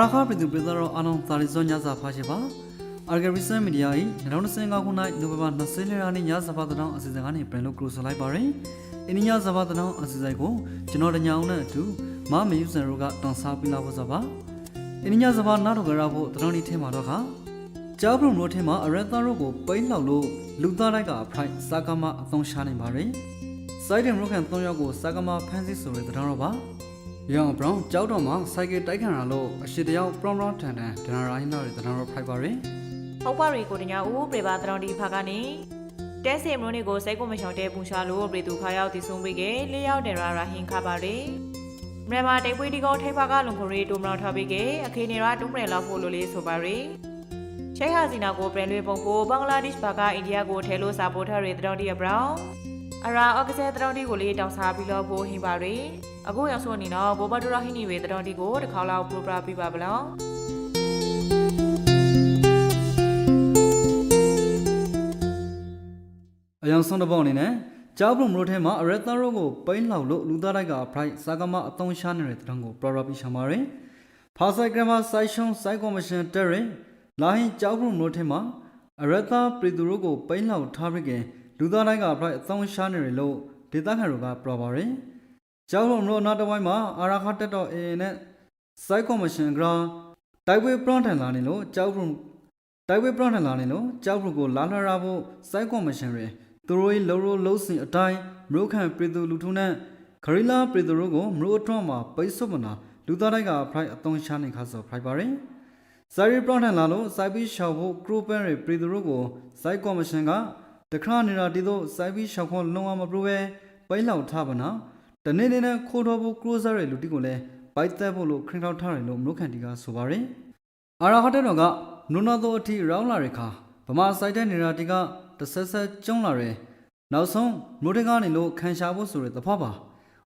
ရာခပြည်သူပြည်သားတို့အားလုံးသာလီဇွန်ညစာဖားရှိပါအာဂရီဆန်မီဒီယာ၏2025ခုနှစ်နိုဝင်ဘာ20ရက်နေ့ညစာဖားတဲ့အောင်အစီအစဉ်ကနေပြန်လို့ကရိုဆိုလိုက်ပါရယ်။အင်းညစာဖားတဲ့အောင်အစီအစဉ်ကိုကျွန်တော်တညောင်းနဲ့အတူမမေယူဆန်တို့ကတန်ဆာပြလာဖို့ဆိုပါ။အင်းညစာဖားနားတော်ကြရဖို့တတော်ဒီထဲမှာတော့ခါကျောက်ပြုံတို့ထဲမှာအရက်သားတို့ကိုပိတ်လောက်လို့လူသားတိုက်ကဖိုက်စာကမအသုံးရှာနေပါရယ်။စိုက်တယ်မလို့ခံ3ယောက်ကိုစာကမဖမ်းဆီးဆိုတဲ့တဲ့တော်တော့ပါ။ ရောင်ဘရောင်းကြောက်တော့မှစိုက်ကယ်တိုက်ခံရလို့အရှိတယောက်ပရောင်ပရောင်ထန်ထန်ဒနာရိုင်းတော့ဒနာရောဖိုက်ပါရယ်ဟုတ်ပါရီကိုတညာဦးပြေပါတရောင်ဒီဖာကနေတဲစီမလို့နေကိုစိတ်ကိုမချောင်တဲပူရှာလို့ပြေသူခါရောက်တည်ဆုံးပေးခဲ့လေးယောက်တယ်ရာရာဟင်ခပါရီမြန်မာတိတ်ပွေးဒီကောထိဖာကလုံခရီတူမလောက်ထားပေးခဲ့အခင်းနေရာတုံးပရလောက်ဖို့လိုလေးဆိုပါရီရှိဟာစီနာကိုပရန်လွေပုံကိုဘင်္ဂလားဒေ့ရှ်ဘာကအိန္ဒိယကိုထဲလို့စာပို့ထားတဲ့တရောင်ဒီဘရောင်း အရာအော့ကဆဲတရောင်ဒီကိုလေးတောင်းစားပြီးတော့ပို့ဟင်ပါရီအခုရောက်ဆိုနေတော့ဘောဘဒူရာဟိနီဝေတရောင်ဒီကိုတစ်ခါလောက်ပရိုပရာပြပါဗလောအယောင်ဆုံးတစ်ပေါက်အနေနဲ့ကြောက်ပြုံမလို့ထဲမှာအရက်သားရောကိုပိန်းလောက်လို့လူသားတိုက်ကဖိုက်စာကမအသုံးရှာနေတဲ့တံကိုပရော်ရပီရှာမာရယ်ဖာဆိုင်ဂရမစိုက်ရှုံစိုက်ကော်မရှင်တက်ရင်လာဟင်ကြောက်ပြုံမလို့ထဲမှာအရက်သားပြည်သူတို့ကိုပိန်းလောက်ထားပြီးက လူသားတိုက်ကဖိုက်အသုံးရှာနေတယ်လို့ဒေသခံတွေကပရော်ပါရယ်ကြောက်ပြုံမလို့နောက်တစ်ပိုင်းမှာအာရာခတက်တော့အေနဲ့စိုက်ကော်မရှင်ကရာတိုက်ပွဲပရန်ထန်လာနေလို့ကြောက်ပြုံတိုက်ပွဲပြန့်ထန်လာနေလို့ကြောက်ဖို့ကိုလာလှရဖို့စိုက်ကော်မရှင်တွေသူတို့၏လုံရိုးလုံးစင်အတိုင်းမရုခန့်ပြည်သူလူထုနဲ့ခရီလာပြည်သူတို့ကိုမရုအထွန်းမှာပိတ်ဆို့မနာလူသားတိုက်ကဖရိုက်အသွင်ရှာနေခါဆိုဖရိုက်ပါရင်ဇာရီပြန့်ထန်လာလို့စိုက်ပြီးရှောက်ဖို့ကရူပန်တွေပြည်သူတို့ကိုစိုက်ကော်မရှင်က တခါနေတာတီတို့စိုက်ပြီးရှောက်ခွန်လုံးဝမပြိုးပဲပိတ်လောက်ထားပါနာတနေ့နေ့နဲ့ခိုးတော်ဖို့ကရိုဇာတွေလူတီကိုလည်းပိုက်သက်ဖို့လို့ခရင်ထောက်ထားတယ်လို့မရုခန့်တီကဆိုပါရင်အာရာဟတ်တဲ့တော်ကနုနာတော်အထိရောင်းလာတဲ့ခါဗမာဆိုင်တဲ့နေရာတီကတဆက်ဆက်ကျုံလာတယ်နောက်ဆုံးမြို့တကနေလို့ခံရှာဖို့ဆိုတဲ့သဘောပါ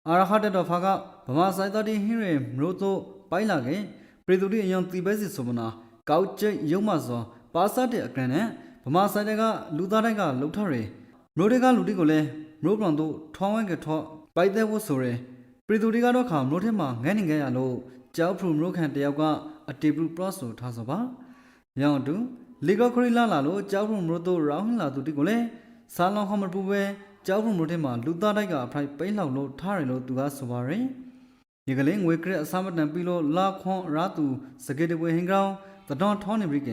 အာရာဟတ်တဲ့တော်ဖာကဗမာဆိုင်တော်တီဟင်းရမြို့တို့ပိုက်လာခဲ့ပြည်သူတွေအယံတီပဲစီဆိုမနာကောက်ကျိတ်ရုံမစောပါစတဲ့အကရန်နဲ့ဗ မာဆိုင်တဲ့ကလူသားတိုက်ကလှုပ်ထရယ်မြို့တွေကလူတီကိုလည်းမြို့ပြန်တို့ထွားဝဲကထော့ပိုက်တဲ့ဖို့ဆိုရယ်ပြည်သူတွေကတော့ခါမြို့ထဲမှာငဲနေကြရလို့ကြောက်ဖရူမြို့ခံတယောက်ကအတေပရူပရဆိုထားဆိုပါ။ရောင်တူလီဂခရီလာလာလို့ကြောက်ဖရူမြို့တို့ရောင်းလာသူတိကိုလည်းစားလောင်းခမပူပဲကြောက်ဖရူမြို့ထဲမှာလူသားတိုက်ကအဖိုက်ပိန်းလောက်လို့ထားတယ်လို့သူကဆိုပါရယ်။ဒီကလေးငွေကရက်အစမတန်ပြီးလို့လာခွန်ရာသူစကေတပွဲဟင်ကောင်တတော်ထောင်းနေပြီက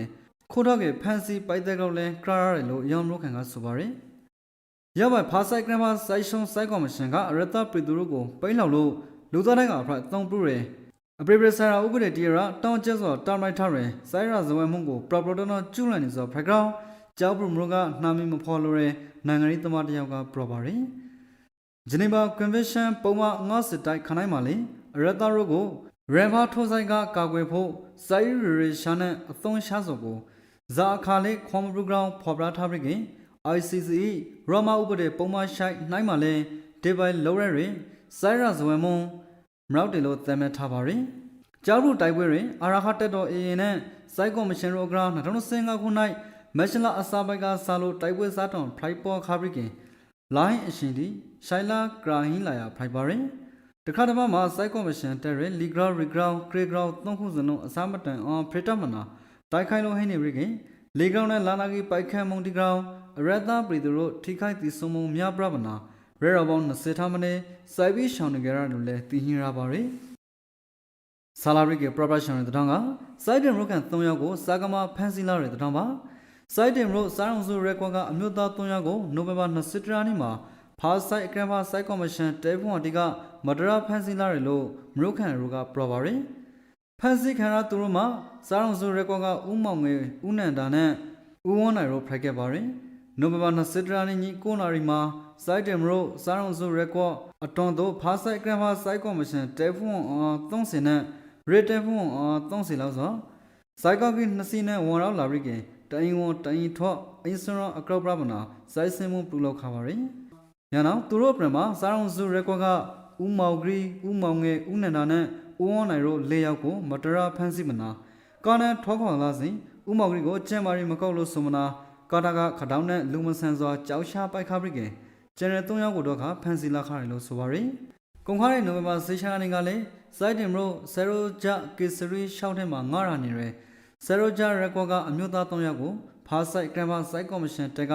ခိုးတော့ကဖန်စီပိုက်တဲ့ကောက်လဲကရာရတယ်လို့ရောင်မြို့ခံကဆိုပါရယ်။ရောက်ပါဖာဆိုင်ကရမစိုက်ရှုံးစိုက်ကော်မရှင်ကအရတပြည်သူတို့ကိုပိန်းလောက်လို့လူသားတိုက်ကအဖိုက်သုံးပြရယ်အပရိပရဆရာဥပဒေတီရာတောင်းကျက်စွာတောင်းလိုက်ထားရင်စိုင်းရဇဝဲမှုကိုပရပရတော့ကျူးလန်နေသောဖက်ဂရောင်းကျောက်ပရမရကနှာမီမဖော်လို့ရနိုင်ငံရေးသမားတယောက်ကပရပါရင်ဂျနီဗာကွန်ဗင်းရှင်းပုံမှန်90တိုက်ခနိုင်ပါလေအရတာရိုကိုရန်ဖာထိုးဆိုင်ကကာကွယ်ဖို့စိုင်းရရရှာနဲ့အသွင်ရှာစုံကို ဇာအခါလေးခွန်မပရဂရောင်းဖော်ပြထားပြီးခင် ICC ရမဥပဒေပုံမှန်ရှိုက်နိုင်ပါလေဒေဘိုင်လောရရင်စိုင်းရဇဝဲမှုမရောက်တယ်လို့သတ်မှတ်ထားပါရယ်။ကြောက်လို့တိုက်ပွဲတွင်အာရာခတက်တော်အေရင်နဲ့စိုက်ကော်မရှင်ရိုဂရာ2015ခု၌မက်ရှလာအစာပိုက်ကစားလို့တိုက်ပွဲစားတောင်ဖလိုက်ပေါ်ခါပရိကင်လိုင်းအရှင်ဒီရှိုင်လာဂရာဟင်းလာယာဖိုက်ပါရယ်တခါတမမှာစိုက်ကော်မရှင်တက်ရယ်လီဂရာရီဂရာခရီဂရာသုံးခုစလုံးအစာမတန်အောင်ဖရတမနာ တိုက်ခိုင်လို့ဟင်းနေပရိကင်လီဂရာနဲ့လာနာဂီပိုက်ခန့်မုန်ဒီဂရာအရတာပရီသူတို့ထိခိုက်တီဆုံမုံမြပရမနာရဲရဘောင်း20ထားမနေစိုက်ပြီးရှောင်းနေကြရလို့လဲတည်ဟင်းရပါရယ်ဆာလာရစ်ကပရပရှင်တဲ့တောင်းကစိုက်တင်ရိုကန်3ယောက်ကိုစာကမဖန်စီလာတဲ့တောင်းပါစိုက်တင်ရိုစာရုံစုရက်ကွန်ကအမျိုးသား3ယောက်ကိုနိုဝင်ဘာ20ရက်နေ့မှာဖာဆိုင်အကရန်ဖာစိုက်ကော်မရှင်တဲဖုန်အတီကမဒရာဖန်စီလာတယ်လို့မရိုကန်ရိုကပရပါရယ် ဖန်စီခံရသူတို့မှာစာရုံစုရက်ကွန်ကဥမောင်ငယ်ဥနန္ဒာနဲ့ဥဝန်းနိုင်တို့ဖိုက်ခဲ့ပါရယ်နိုဝင်ဘာ20ရက်နေ့ည9:00နာရီမှာစိုက်တင်ရိုစာရုံစုရက်ကွန်အတွန်တို့ဖာဆိုင်အကရန်ဖာစိုက်ကော်မရှင်တဲဖုန်30နဲ့ရေတဖုန်အာ30လောက်ဆိုစိုက်ကောက်ကနှစ်စီနဲ့ဝန်ရောက်လာပြီကတိုင်ဝန်တိုင်ထော့အင်စရာအကောက်ပရမနာစိုက်စင်မှုပြုလုပ်ခါပါရယ်ညနောက်သူတို့ပြန်မှာစားအောင်စုရက်ကွက်ကဥမောင်ဂရီဥမောင်ငယ်ဥနန္ဒာနဲ့ ဥဝန်းနိုင်တို့၄ယောက်ကိုမတရာဖမ်းဆီးမနာကာနဲ့ထောခွန်လာစဉ်ဥမောင်ဂရီကိုကျန်မာရီမကောက်လို့ဆိုမနာကာတာကခတောင်းနဲ့လူမဆန်စွာကြောက်ရှာပိုက်ခါပြီကကျန်တဲ့၃ယောက်ကိုတော့ကဖမ်းဆီးလာခါတယ်လို့ဆိုပါရယ်ကုန်ခါတဲ့နိုဝင်ဘာ16ရက်နေ့ကလည်းစိုက်တင်မလို့ဆယ်ရိုဂျာကေစရီရှောင်းထဲမှာငှားရနေရယ်ဆယ်ရိုဂျာရက်ကွက်ကအမျိုးသား၃ယောက်ကိုဖားဆိုင်ကရမ်ဘာစိုက်ကော်မရှင်တက်က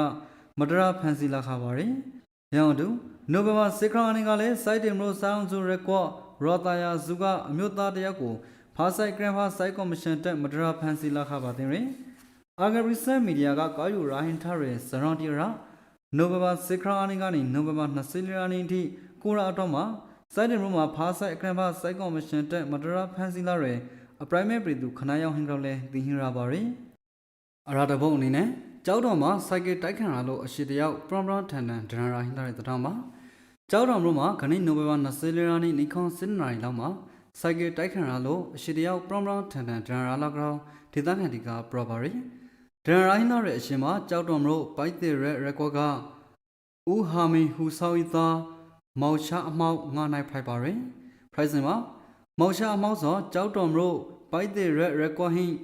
မဒရာဖန်စီလာခါပါတယ်။ရောင်တူနိုဝင်ဘာ6ရက်နေ့ကလည်းစိုက်တင်မလို့ဆောင်းစုရက်ကွက် ရောတာယာဇူကအမျိုးသားတစ်ယောက်ကိုဖားဆိုင်ကရမ်ဘာစိုက်ကော်မရှင်တက်မဒရာဖန်စီလာခါပါတင်ရယ်အာဂရီဆန်မီဒီယာကကာယူရာဟင်ထားရယ်ဇရွန်တီရာနိုဝင်ဘာ6ရက်နေ့ကနေနိုဝင်ဘာ20ရက်နေ့ထိကိုရာအတော့မှာစိုက်တင်ရုံးမှာဖားဆိုင်အခရံဖာစိုက်ကော်မရှင်တက်မတရာဖန်စီလာရဲအပရိုင်မဲပြည်သူခနာယောင်ဟင်ကောလဲတင်ဟင်ရာပါရီအရာတဘုံအနေနဲ့ကြောက်တော်မှာစိုက်ကတိုက်ခံရလို့အရှိတယောက်ပရမပရထန်တန်ဒရရာဟင်တာရဲ့တတော်မှာ ကြောက်တော်မြို့မှာခဏနိုဝင်ဘာ20ရက်နေ့နေခွန်စင်နာရီလောက်မှာစိုက်ကတိုက်ခံရလို့အရှိတယောက်ပရမပရထန်တန်ဒရရာလောက်ကောင်ဒေသခံတီကပရပါရီဒရရာဟင်တာရဲ့အရှင်မှာကြောက်တော်မြို့ပိုက်တဲ့ရက်ရက်ကွက်ကဦးဟာမီဟူဆောက်ဤသားမောင်ရှာအမောက်ငါနိုင်ဖိုက်ပါရယ်ဖရိုက်စင်မှာမောင်ရှာအမောက်စောကြောက်တော်မလို့ဘိုက်တဲ့ရက်ရက်ကွာဟင်း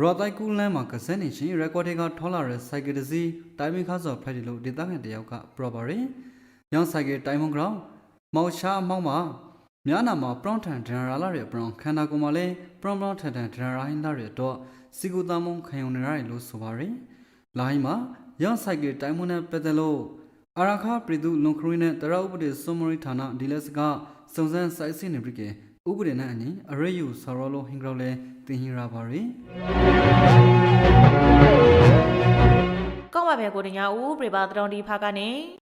ရော်တိုက်ကူလန်းမှာကစဲနေချင်းရက်ကွာတွေကထောလာရဲစိုက်ကယ်တစီတိုင်မင်ခါစောဖရိုက်တယ်လို့ဒေသခံတယောက်ကပရပါရယ် ရောင်းစိုက်ကယ်တိုင်မွန်ဂရောင်းမောင်ရှာအမောက်မှာများနာမှာပရောင်းထန်ဒန်ရာလာရဲ့ပရောင်းခန္ဓာကိုယ်မှာလဲပရောင်းပရောင်းထန်ထန်ဒန်ရာဟင်းသားရဲ့တော့စီကူတမုံခံယုံနေရတယ်လို့ဆိုပါရယ်လိုင်းမှာရောင်းစိုက်ကယ်တိုင်မွန်နဲ့ပတ်သက်လို့အာရခပြည်သူလွန်ခရီနဲ့တရဥပဒေစွန်မရီဌာနဒီလက်စကစုံစမ်းစိုက်စစ်နေပြီကဥပဒေနဲ့အညီအရေးယူဆော်ရောလိုဟင်ဂရောလဲတင်ဟင်ရာပါရီကောင်းပါပဲကိုတညာဦးပြပါတတော်ဒီဖာကနေ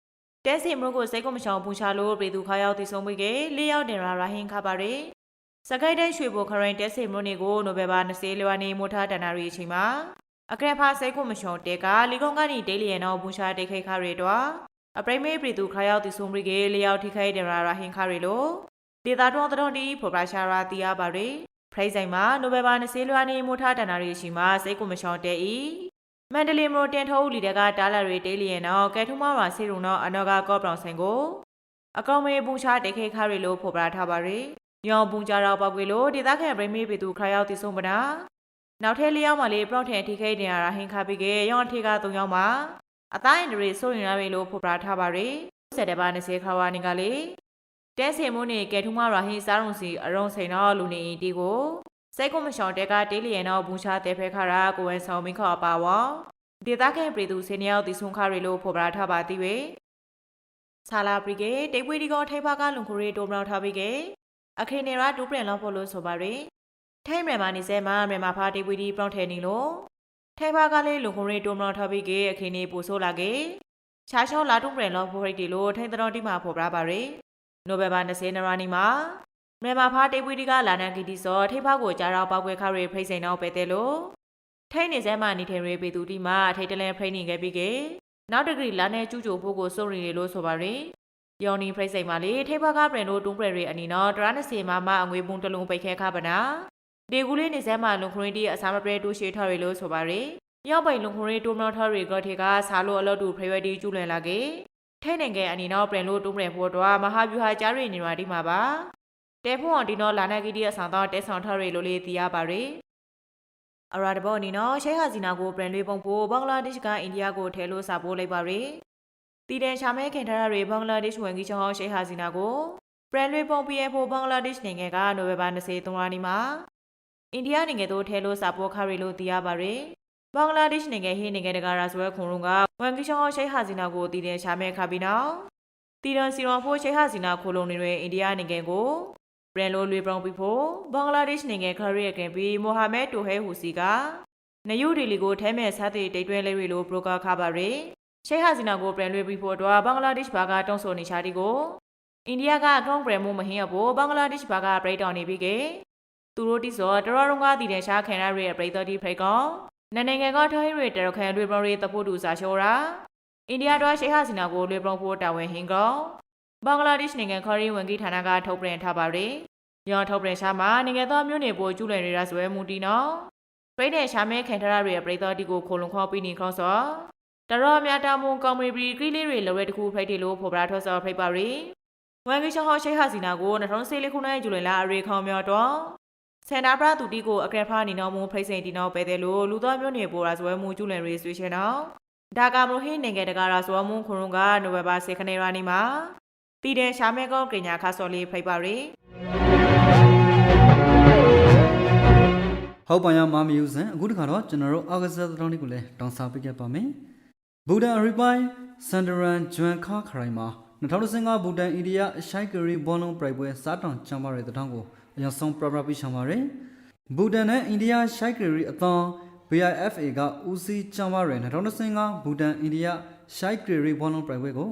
တဲစီမရုကိုစိတ်ကမရှောင်ပူချလို့ပြည်သူခါရောက်တည်ဆုံးပြီးကလေးရောက်တင်ရာရာဟင်းခါပါရယ်စကိုက်တိုင်းရွှေဘိုခရိုင်တဲစီမရုနေကိုနိုဘယ်ဘာ20လရွာနေမိုထားတန်နာရီအချိန်မှာအကရဖာစိတ်ကမရှောင်တဲကလီကုံကနေဒေးလီယန်တော့ပူချတိတ်ခိခါရီတော့အပရိမေပြည်သူခါရောက်တည်ဆုံးပြီးကလေးရောက်ထိခိုက်တင်ရာရာဟင်းခါရီလို့ဒေတာတော်တော်ဒီဖော်ပရာရှာရာတီးရပါရယ်ဖရိတ်ဆိုင်မှာနိုဘယ်ဘာ20လရွာနေမိုထားတန်နာရီအချိန်မှာစိတ်ကမရှောင်တဲဤ မန္တလေးမြို့တင်ထုံးလီတကတားလာတွေတေးလျင်တော့ကဲထုံးမဝါစီရုံတော့အနောက်ကကော့ပလောင်ဆိုင်ကိုအကောင်မေပူချတိတ်ခေခါရီလို့ဖော်ပြထားပါရယ်ညောင်ပူကြတော့ပောက်ကွေလို့ဒေသခံဗရိမေပေသူခရရောက်တည်ဆုံးပနာနောက်ထဲလျောင်းမှလေးပရော့ထန်ထိခိတင်ရတာဟင်ခါပြီးကရောင်းထေက၃ယောက်မှာအတိုင်းအင်ဒရီစိုးရင်ရပြီလို့ဖော်ပြထားပါရယ်ဆက်တဲ့ပါ20ခါဝါနေကလေးတဲစင်မိုးနေကဲထုံးမရာဟင်စားရုံစီအရုံစိန်တော့လူနေတီကို စိတ်ကမရှောင်တဲကတေးလျင်တော့ဘူချတဲဖဲခါရာကိုဝဲဆောင်မင်းခေါ်ပါဝါဒေသခံပြည်သူစင်ရောက်တည်ဆုံခရီလို့ဖော်ပြထားပါသည်ပဲဆာလာပရီကေတိတ်ပွေဒီကောထိုင်ဖာကလုံခရီတိုမလောက်ထားပြီးကေအခင်းနေရာဒူပရင်လောက်ဖို့လို့ဆိုပါရယ်ထိုင်မြမှာနေစဲမှာမြန်မာဖာတိတ်ပွေဒီပရောင်းထဲနေလို့ထိုင်ဖာကလေးလုံခရီတိုမလောက်ထားပြီးကေအခင်းနေပူဆိုးလာကေချာရှောလာဒူပရင်လောက်ဖို့ရိတ်တီလို့ထိုင်တော်တိမှာဖော်ပြပါရယ်နိုဘယ်ဘာ20နရာနီမှာ မြန်မာဖာတိတ်ပွေဒီကလာနန်ကီတီစောထိဖာကိုကြားတော့ပောက်ကွဲခရီဖိတ်စိန်တော့ပဲတဲ့လို့ထိုင်းနေစဲမှနေထိုင်ရေးပေသူဒီမှာထိတ်တလဲဖရိနေခဲ့ပြီးကနောက်တဂရီလာနဲ့ကျူးကျိုဖို့ကိုစိုးရီလို့ဆိုပါရယ်ယော်နီဖရိစိတ်မှလေထိဘကပရင်တို့တွန်းပရရီအနီနော်တရနစီမမအငွေပုံတလုံးပိတ်ခဲခပါနာဒီကူလေးနေစဲမှလုံခရင်တီအစာမပရဲတူရှိထော်ရီလို့ဆိုပါရယ်ရောက်ပိုင်လုံခရင်တူမတော်ထော်ရီကထေကစားလို့အလို့တူဖရိဝတီကျူးလွန်လာကေထိုင်းနိုင်ငံအနီနော်ပရင်လို့တွန်းပရဖို့တော့မဟာဗျူဟာကြားရီနေရွာဒီမှာပါ တဲဖုံအောင်ဒီနော်လာနာကီတီအဆောင်တော့တဲဆောင်ထော်ရီလို့လေးသိရပါရယ်အရာတဘောအနေနော်ရှဲဟာစီနာကိုပရန်လေးပုံဖို့ဘင်္ဂလားဒေ့ရှ်ကအိန္ဒိယကိုထဲလို့စာပိုးလိုက်ပါရယ်တည်တယ်ရှာမဲခင်ထားရတွေဘင်္ဂလားဒေ့ရှ်ဝန်ကြီးချုပ်ဟောင်းရှဲဟာစီနာကိုပရန်လေးပုံပြရဖို့ဘင်္ဂလားဒေ့ရှ်နိုင်ငံကနိုဝင်ဘာ23ရက်နေ့မှာအိန္ဒိယနိုင်ငံသို့ထဲလို့စာပိုးခရီလို့သိရပါရယ်ဘင်္ဂလားဒေ့ရှ်နိုင်ငံဟင်းနိုင်ငံတကာရာဇဝဲခုံရုံးကဝန်ကြီးချုပ်ဟောင်းရှဲဟာစီနာကိုတည်တယ်ရှာမဲခါပြီးနောက်တည်တယ်စီရွန်ဖို့ရှဲဟာစီနာခိုလုံနေတွင်အိန္ဒိယနိုင်ငံကို ပရန်လိုလွေပရောင်ပြီးဖို့ဘင်္ဂလားဒေ့ရှ်နိုင်ငံခရီးရခင်ပြီးမိုဟာမက်တိုဟဲဟူစီကနယူးဒေလီကိုထဲမဲ့စားတဲ့တိတ်တွဲလေးတွေလိုဘရိုကာခါပါရယ်ရှေးဟာစီနာကိုပရန်လွေပြီးဖို့အတွက်ဘင်္ဂလားဒေ့ရှ်ဘာကတောင်းဆိုနေချတီကိုအိန္ဒိယကအကောင့်ပရန်မှုမဟင်းရဖို့ဘင်္ဂလားဒေ့ရှ်ဘာကပရိတ်တောင်းနေပြီးကသူတို့တိစောတရရုံကတည်တဲ့ရှားခံရရဲ့ပရိသတ်တိဖိတ်ကောင်နနိုင်ငံကထိုင်းရီတရခန်လွေပရောင်ရီတဖို့တူစာရှိုးရာအိန္ဒိယတော့ရှေးဟာစီနာကိုလွေပရောင်ဖို့တာဝန်ဟင်ကောင် ဘင်္ဂလားဒေ့ရှ်နိုင်ငံခရီးဝန်ကြီးဌာနကထုတ်ပြန်ထားပါရယ်ရောင်းထုတ်ပြန်ရှာမှာနိုင်ငံသားမျိုးနေပိုကျူးလွန်နေတာဆိုရဲမူတီနော်ပြိတဲ့ရှာမဲခံထားရတဲ့ပရိသတ်တီကိုခိုလုံခေါ်ပြီးနေခေါစောတရောမြတာမုံကောင်မရီပရီကီလေးတွေလိုရဲတခုဖိတ်တီလို့ဖော်ပြထွက်စောဖိတ်ပါရီဝန်ကြီးချုပ်ဟောရှိဟာစီနာကို2014ခုနှစ်ဇူလိုင်လအရေခေါမြော်တော့စင်တာပရာတူတီကိုအကရဖာနီနောမုံဖိတ်စိန်တီနောပဲတယ်လို့လူသားမျိုးနေပေါ်ရာဇဝဲမှုကျူးလွန်ရေးဆွေးရှင်တော့ဒါကာမရိုဟင်းနိုင်ငံတကာရာဇဝမုံခုရုံကနိုဝယ်ဘာ10ခနေရာနီမှာ တည်တဲ့ရှာမဲကောကညာခါစော်လေးဖိတ်ပါရီဟုတ်ပါရမမယူစံအခုတခါတော့ကျွန်တော်တို့အောက်ဂတ်စ်တောင်းလေးကိုလည်းတောင်းစားပေးခဲ့ပါမယ်ဘူဒန်အရီပိုင်းစန်ဒရန်ဂျွမ်ခါခရိုင်မှာ2015ဘူဒန်အိန္ဒိယရှိုက်ကရီဘောလုံးပြိုင်ပွဲစားတောင်ကျင်းပတဲ့တောင်းကိုအရင်ဆုံးပြပြပေးချင်ပါတယ်ဘူဒန်နဲ့အိန္ဒိယရှိုက်ကရီအသော BIFA ကဦးစီးကျင်းပတဲ့2015ဘူဒန်အိန္ဒိယရှိုက်ကရီဘောလုံးပြိုင်ပွဲကို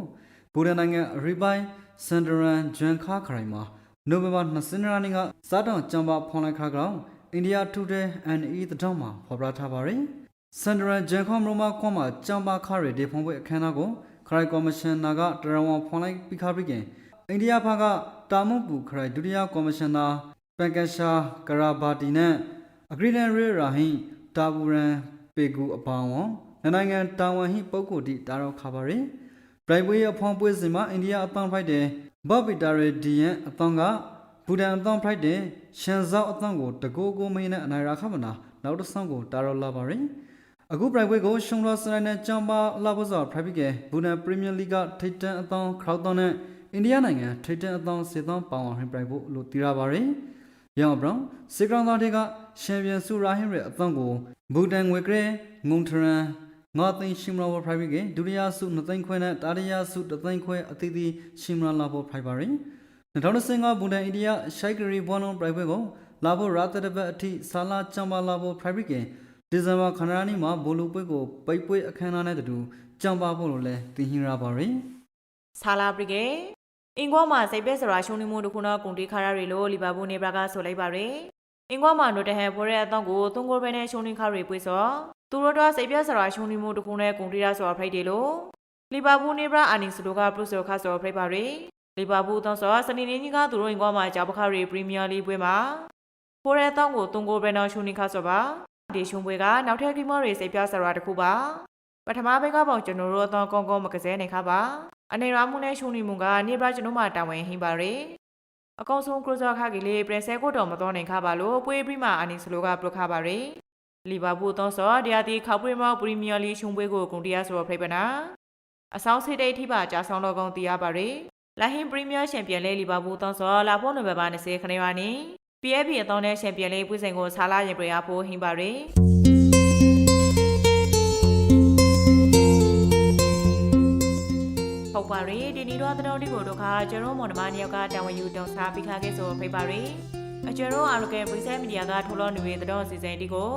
ဘူဒန်နိုင်ငံအရီပိုင်း စန်ဒရန်ဂျွမ်ခါခရိုင်မှာနိုဝင်ဘာ20ရက်နေ့ကစားတောင်ကျမ်းပါဖွန်လိုက်ခါကောင်အိန္ဒိယထူတဲ့ NE တတောင်မှာဖော်ပြထားပါတယ်။စန်ဒရန်ဂျန်ခွန်မမကွန်မှာကျမ်းပါခရဒေဖုံးပွဲအခမ်းအနားကိုခရိုင်ကော်မရှင်နာကတရဝန်ဖွန်လိုက်ပြီးခါပြီးခင်အိန္ဒိယဘက်ကတာမွန်ပူခရိုင်ဒုတိယကော်မရှင်နာပန်ကရှာဂရာဘာတီနဲ့အဂရီလန်ရေရာဟိတာဘူရန်ပေကူအပေါင်းဝန်နိုင်ငံတာဝန်ဟိပုဂ္ဂိုလ်တီတာတော့ခါပါရယ်ပြိုင် ပွဲအဖွန်ပွဲစဉ်မှာအိန္ဒိယအပန်းဖိုက်တဲ့ဘော့ပီတာရီဒီယန်အသွန်ကဘူဒန်အသွန်ဖရိုက်တဲ့ရှန်ဇောက်အသွန်ကိုတကိုးကိုမင်းနဲ့အနိုင်ရခမနာနောက်တစ်ဆောင်ကိုတာရောလာပါရင်အခုပြိုင်ပွဲကိုရှုံလော့စရိုင်းနဲ့ကြောင်ပါလာဖို့ဆိုဖရိုက်ပြီးကဘူဒန်ပရီးမီယာလိဂထိတ်တန့်အသွန်ခရောက်သွန်နဲ့အိန္ဒိယနိုင်ငံထိတ်တန့်အသွန်စေသွန်ပေါင်အောင်ဟင်ပြိုင်ဖို့လို့တည်ရပါရင်ရောင်ဘရောင်စေကရောင်သားတွေကရှမ်ပီယံဆူရာဟင်ရဲ့အသွန်ကိုဘူဒန်ငွေကရဲငုံထရန် ငါသိန်းရှိမလာဖို့ဖရိုက်ပြီးကဒုတိယဆု2သိန်းခွဲနဲ့တတိယဆု3သိန်းခွဲအသီးသီးရှိမလာဖို့ဖရိုက်ပါရင်2015ဘူဒန်အိန္ဒိယရှိုက်ကရီဘွန်လုံးပြိုင်ပွဲကိုလာဖို့ရာတတပတ်အထိဆာလာချမ်ပါလာဖို့ဖရိုက်ပြီးကဒီဇင်ဘာခဏနီမှာဘိုလူပွဲကိုပိတ်ပွဲအခမ်းအနားနဲ့တူကြံပါဖို့လို့လဲတင်ဟင်ရပါရင်ဆာလာပရိကေအင်ကွာမှာစိတ်ပဲစရာရှုံးနေမှုတခုနော်ကုန်တီခါရတွေလို့လီဗာပူးနေဘရာကဆိုလိုက်ပါရယ်အင်ကွာမှာနိုတဟန်ဖိုရဲအတောင်ကိုသုံးကိုပဲနဲ့ရှုံးနေခါတွေပွေစော သူတို့တော့စိတ်ပြစရာရှုံးနေမှုတခုနဲ့ကုန်တီရဆိုတာဖိတ်တယ်လို့လီဗာပူးနေဘရာအာနင်းစလိုကပရုဆိုခါဆိုဖိတ်ပါရယ်လီဗာပူးတောင်းဆိုစနေနေ့ကြီးကသူတို့အင်ကွာမှာဂျာပခါတွေပရီးမီးယားလိပွဲမှာဖိုရဲအတောင်ကိုသုံးကိုပဲနဲ့ရှုံးနေခါဆိုပါဒီရှုံးပွဲကနောက်ထပ်ဂိမောတွေစိတ်ပြစရာတခုပါပထမဘက်ကပေါင်ကျွန်တော်တို့အတောင်ကောင်းကောင်းမကစဲနေခါပါအနေရာမှုနဲ့ရှုံနေမှုကနေဘရာကျွန်တော်မှတာဝန်ဟင်းပါရယ်အကောင်ဆုံးကရဇာခကလေးပရက်ဆဲကိုတော်မတော်နိုင်ခါပါလို့ပွေးပြီးမှအနင်းစလိုကပရခါပါရယ် လီဗာပူးသောဆောဒီယာတီခောက်ပွေးမောက်ပရီးမီးယားလိရှုံပွဲကိုကုန်တရားဆိုဖိပနာအဆောင်စစ်တိတ်ထိပါကြာဆောင်တော့ကောင်းတရားပါရယ်လာဟင်ပရီးမီးယားချန်ပီယံလေးလီဗာပူးသောဆောလာဖို့နိုဗယ်ဘာ20ခနေပါနေ PFP အသောနဲ့ချန်ပီယံလေးပွေးစဉ်ကိုဆာလာရင်ပြရဖို့ဟင်းပါရယ်ဟုတ်ပါရီဒီနီတော့တော်ဒီကိုတို့ခါကျတော်မော်နမနှစ်ယောက်ကတာဝန်ယူတောင်းစားပြီးခါခဲ့ဆိုဖိပါရီအကျတော်အာရကဲပရိစဲမီဒီယာကထိုးလို့နေတဲ့တော်စီစဉ်ဒီကို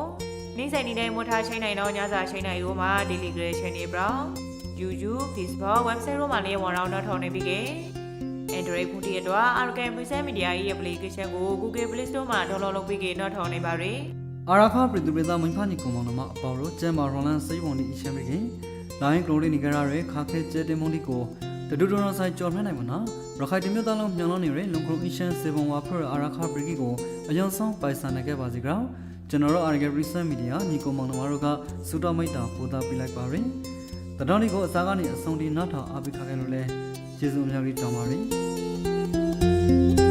နေ့စဉ်နေတဲ့မွထားချိန်နိုင်တော့ညစာချိန်နိုင်ရိုးမှာ daily creation တွေပြောင်း YouTube Facebook website တို့မှာလည်းဝန်အောင်တော့ထောင်းနေပြီကဲ Android ဖုန်းတီအတွက် Arcan Present Media ရဲ့ application ကို Google Play Store မှာ download လုပ်ပြီးကတော့ထောင်းနေပါရယ်အာရခပရိသူပရိသမင်းဖာနီကုံမောင်နမအပေါ်ရောကျဲမာရွန်လန်စိတ်ပုံဒီအရှင်ပြီးခင်လိုင်းကလိုရီနီကရာရဲခါခဲကျဲတင်မုန်ဒီကိုတဒူဒူနောဆိုင်ကြော်နှံ့နိုင်မနာရခိုင်တမျိုးသားလုံးမြောင်လုံးနေရလုံခရုအရှင်စေဘုံဝါဖရအာရခပရိကီကိုအယံဆောင်ပိုင်ဆန်နေခဲ့ပါစီကြော ကျွန်တော်တို့အာရဂရီဆန်မီဒီယာညီကုံမောင်နမတို့ကစူတော်မိတ်တာပို့တာပြလိုက်ပါရင်တတော်ဒီကိုအစားကနေအဆုံးဒီနောက်ထောင်အားပေးခါခဲ့လို့လဲကျေးဇူးအများကြီးတောင်းပါရစေ